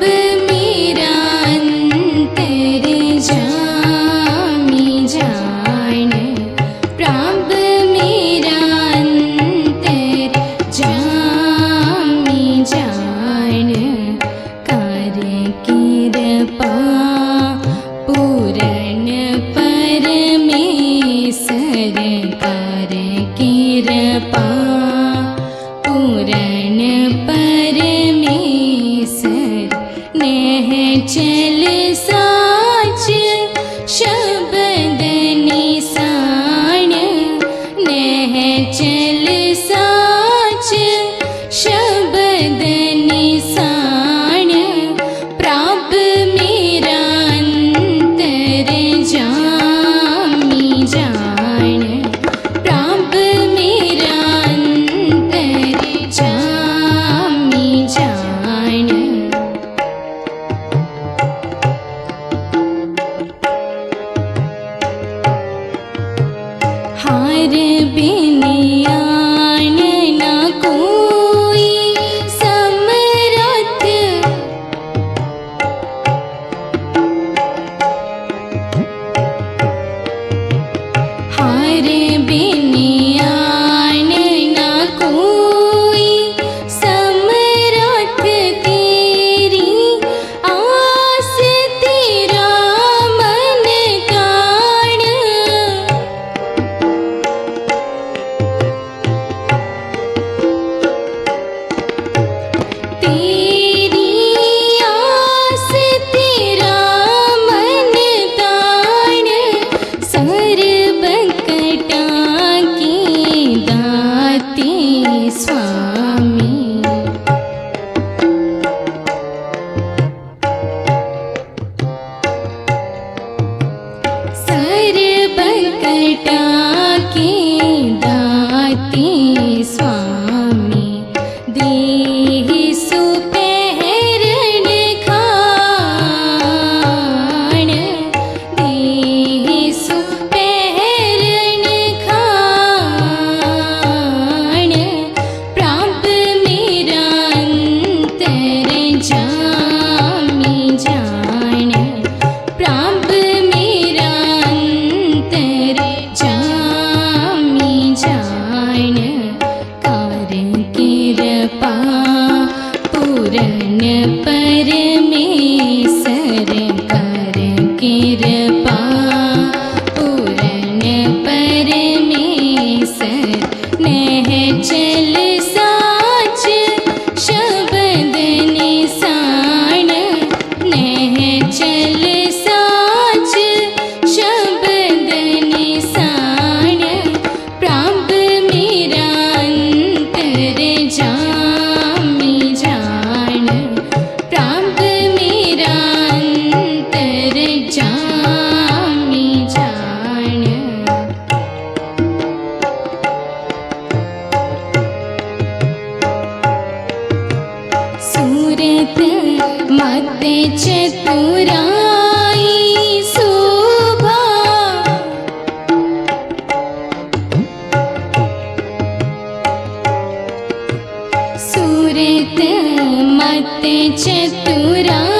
be কিরে चतुरा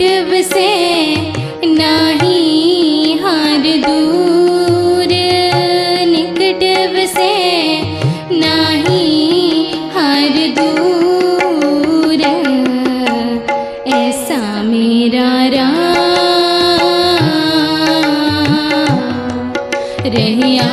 dub से नाही हार दूर निकटब से नाही हार दूर ऐसा मेरा राम ਰਹਿਆ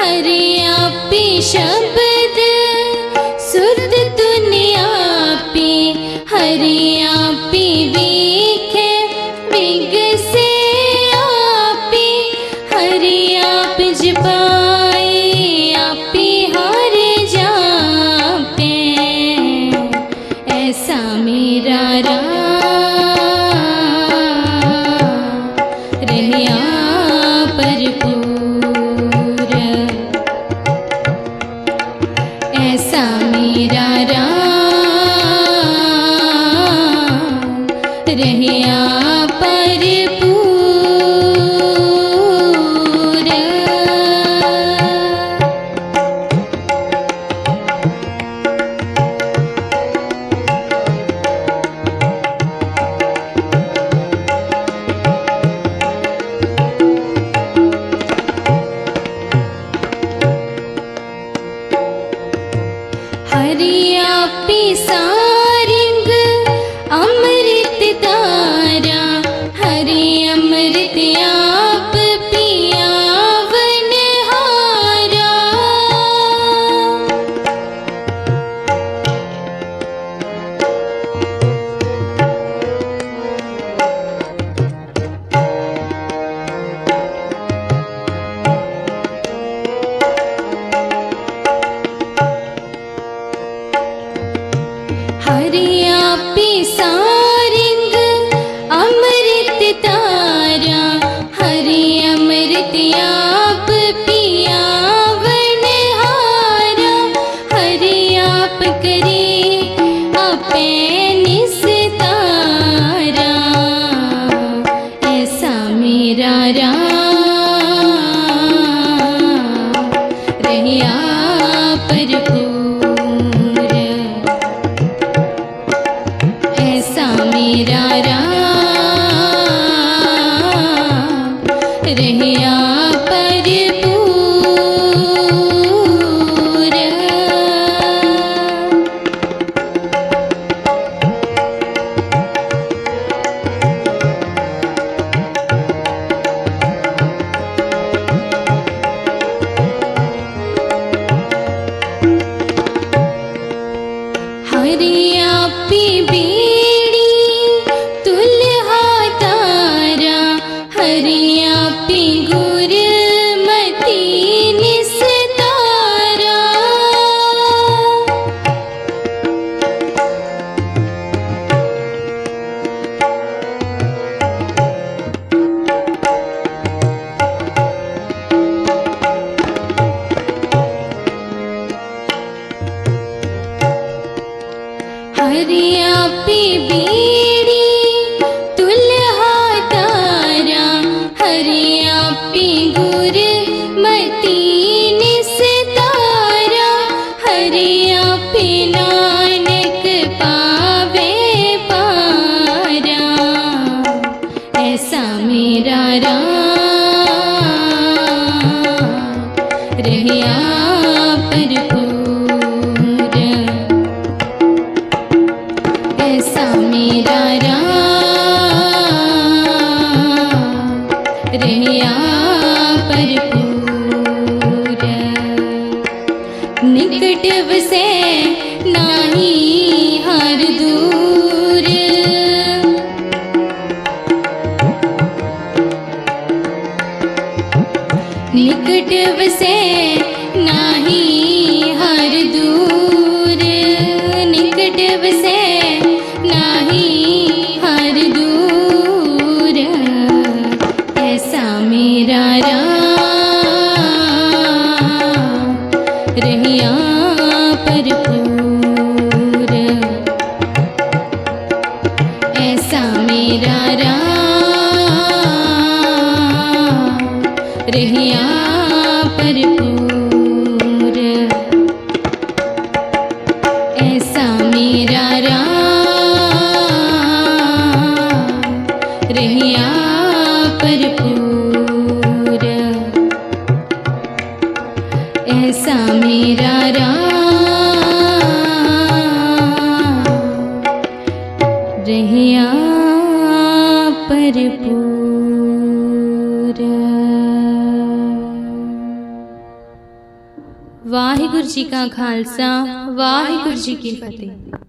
हरि आपि शब्द सुर दुन्यापि हरि ਨਿਕਟ ਵਸੇ ਨਾਹੀ ਹਰ ਦੂਰ। ਨਿਕਟ ਵਸੇ ਨਾਹੀ ਹਰ ਦੂਰ। ਨਿਕਟ ਵਸੇ ਨਾਹੀ ਹਰ ਦੂਰ। ਐਸਾ ਮੇਰਾ ਰਾਮ, ਰਹਿਆ ਭਰਪੂਰ ਐਸਾ ਮੇਰਾ ਰਾਮ ਰਹਿਆ ਭਰਪੂਰ ਵਾਹਿਗੁਰੂ ਜੀ ਕਾ ਖਾਲਸਾ ਵਾਹਿਗੁਰੂ ਜੀ ਕੀ ਫਤਿਹ